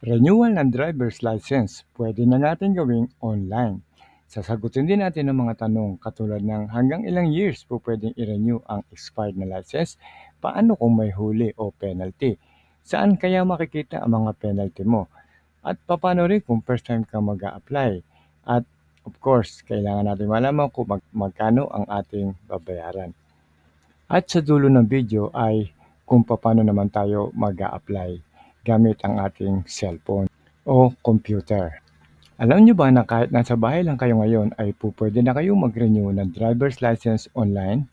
Renewal ng driver's license, pwede na natin gawing online. Sasagutin din natin ang mga tanong katulad ng hanggang ilang years po pwedeng i-renew ang expired na license, paano kung may huli o penalty, saan kaya makikita ang mga penalty mo, at paano rin kung first time ka mag apply At of course, kailangan natin malaman kung mag magkano ang ating babayaran. At sa dulo ng video ay kung paano naman tayo mag apply gamit ang ating cellphone o computer. Alam niyo ba na kahit nasa bahay lang kayo ngayon ay po pwede na kayong mag-renew ng driver's license online?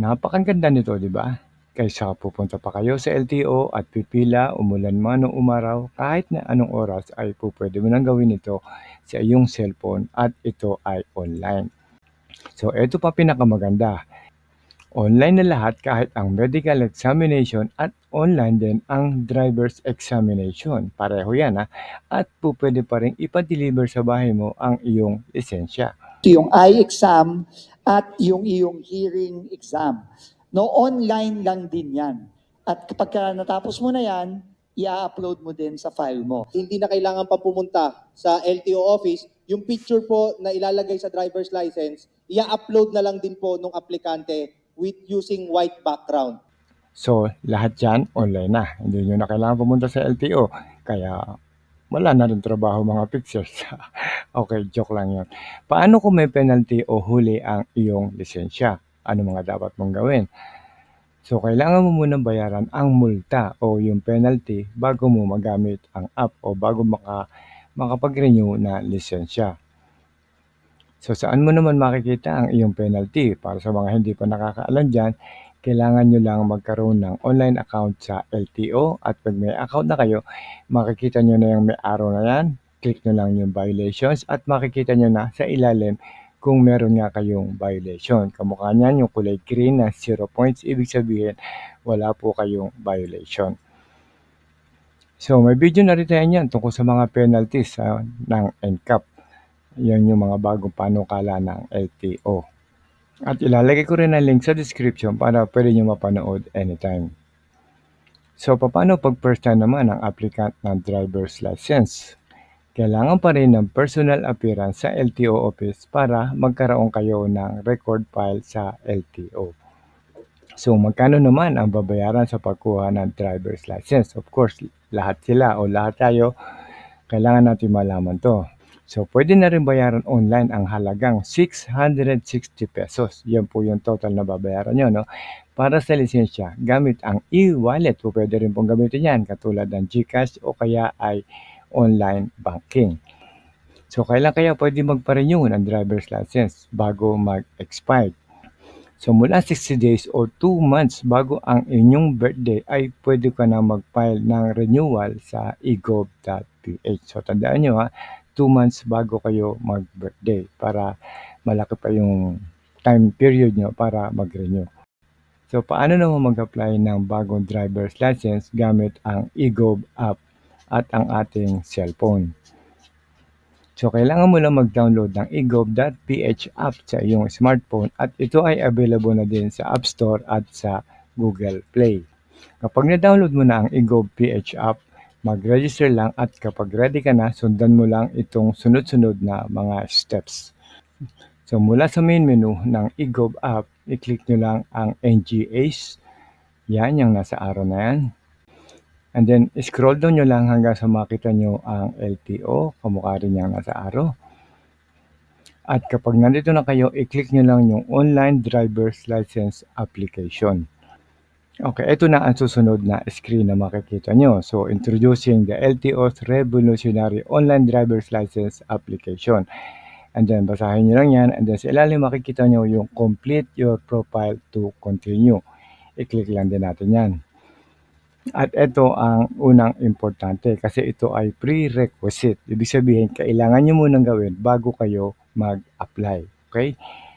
Napakaganda nito, di ba? Kaysa pupunta pa kayo sa LTO at pipila, umulan man o umaraw, kahit na anong oras ay po pwede mo nang gawin ito sa iyong cellphone at ito ay online. So, ito pa pinakamaganda Online na lahat kahit ang medical examination at online din ang driver's examination. Pareho yan ha. At po pwede pa rin ipa-deliver sa bahay mo ang iyong lisensya. yung eye exam at yung iyong hearing exam. No, online lang din yan. At kapag ka natapos mo na yan, i-upload mo din sa file mo. hindi na kailangan pa pumunta sa LTO office. Yung picture po na ilalagay sa driver's license, i-upload na lang din po nung aplikante with using white background. So, lahat yan online na. Hindi nyo na kailangan pumunta sa LTO. Kaya wala na rin trabaho mga pictures. okay, joke lang yun. Paano kung may penalty o huli ang iyong lisensya? Ano mga dapat mong gawin? So, kailangan mo munang bayaran ang multa o yung penalty bago mo magamit ang app o bago maka, makapag-renew na lisensya. So saan mo naman makikita ang iyong penalty? Para sa mga hindi pa nakakaalam dyan, kailangan nyo lang magkaroon ng online account sa LTO at pag may account na kayo, makikita nyo na yung may araw na yan, click nyo lang yung violations at makikita nyo na sa ilalim kung meron nga kayong violation. Kamukha niyan yung kulay green na 0 points, ibig sabihin wala po kayong violation. So may video na rin tayo yan tungkol sa mga penalties uh, ng NCAP. Yan yung mga bagong panukala ng LTO. At ilalagay ko rin ang link sa description para pwede nyo mapanood anytime. So, paano pag first time naman ang applicant ng driver's license? Kailangan pa rin ng personal appearance sa LTO office para magkaroon kayo ng record file sa LTO. So, magkano naman ang babayaran sa pagkuha ng driver's license? Of course, lahat sila o lahat tayo, kailangan natin malaman to. So, pwede na rin bayaran online ang halagang 660 pesos. Yan po yung total na babayaran nyo, no? Para sa lisensya, gamit ang e-wallet. O pwede rin pong gamitin yan, katulad ng GCash o kaya ay online banking. So, kailan kaya pwede magpa-renew ng driver's license bago mag-expire? So, mula 60 days o 2 months bago ang inyong birthday ay pwede ka na mag-file ng renewal sa egov.ph. So, tandaan nyo ha, 2 months bago kayo mag-birthday para malaki pa yung time period nyo para mag-renew. So, paano naman mag-apply ng bagong driver's license gamit ang eGov app at ang ating cellphone? So, kailangan mo lang mag-download ng egov.ph app sa iyong smartphone at ito ay available na din sa App Store at sa Google Play. Kapag na-download mo na ang egov.ph app, mag-register lang at kapag ready ka na, sundan mo lang itong sunod-sunod na mga steps. So mula sa main menu ng eGov app, i-click nyo lang ang NGAs. Yan, yung nasa araw na yan. And then, scroll down nyo lang hanggang sa makita nyo ang LTO, kamukha rin yung nasa araw. At kapag nandito na kayo, i-click nyo lang yung Online Driver's License Application. Okay, ito na ang susunod na screen na makikita nyo. So, introducing the LTO's Revolutionary Online Driver's License Application. And then, basahin nyo lang yan. And then, sa ilalim makikita nyo yung Complete Your Profile to Continue. I-click lang din natin yan. At ito ang unang importante kasi ito ay prerequisite. Ibig sabihin, kailangan nyo munang gawin bago kayo mag-apply. Okay?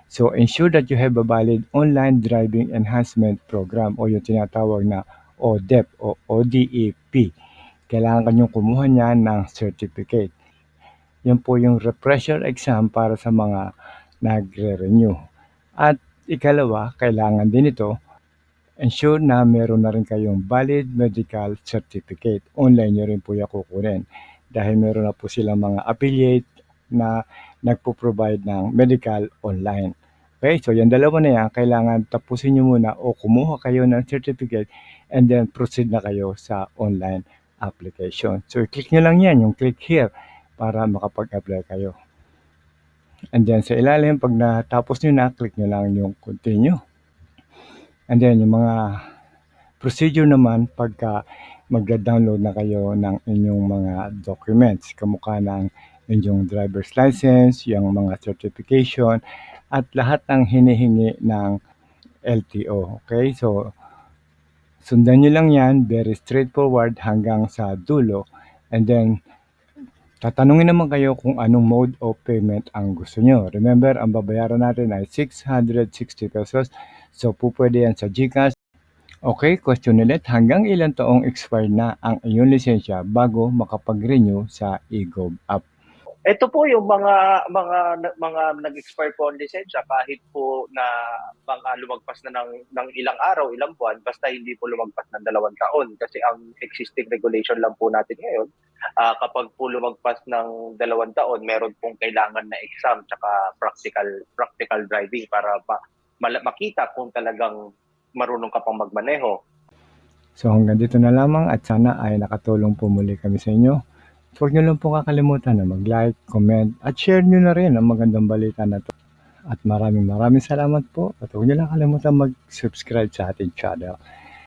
So, ensure that you have a valid online driving enhancement program o yung tinatawag na ODEP o ODEP. Kailangan kanyang kumuha niyan ng certificate. Yan po yung refresher exam para sa mga nagre-renew. At ikalawa, kailangan din ito ensure na meron na rin kayong valid medical certificate. Online nyo rin po yan kukunin dahil meron na po silang mga affiliate na nagpo-provide ng medical online. Okay, so yung dalawa na yan, kailangan tapusin nyo muna o kumuha kayo ng certificate and then proceed na kayo sa online application. So, click nyo lang yan, yung click here para makapag-apply kayo. And then sa ilalim, pag natapos nyo na, click nyo lang yung continue. And then yung mga procedure naman pagka magda-download na kayo ng inyong mga documents, kamukha ng inyong driver's license, yung mga certification, at lahat ng hinihingi ng LTO. Okay, so sundan nyo lang yan, very straightforward hanggang sa dulo. And then, tatanungin naman kayo kung anong mode of payment ang gusto nyo. Remember, ang babayaran natin ay 660 pesos. So, po pwede yan sa GCash. Okay, question ulit. Hanggang ilang taong expired na ang iyong lisensya bago makapag-renew sa eGov app? Ito po yung mga mga mga nag-expire po ang lisensya kahit po na mga lumagpas na ng, ng ilang araw, ilang buwan, basta hindi po lumagpas ng dalawang taon. Kasi ang existing regulation lang po natin ngayon, ah, kapag po lumagpas ng dalawang taon, meron pong kailangan na exam tsaka practical practical driving para ma- mala- makita kung talagang marunong ka pang magmaneho. So hanggang dito na lamang at sana ay nakatulong po muli kami sa inyo. Huwag nyo lang po kakalimutan na mag-like, comment at share nyo na rin ang magandang balita na to. At maraming maraming salamat po at huwag nyo lang kalimutan mag-subscribe sa ating channel.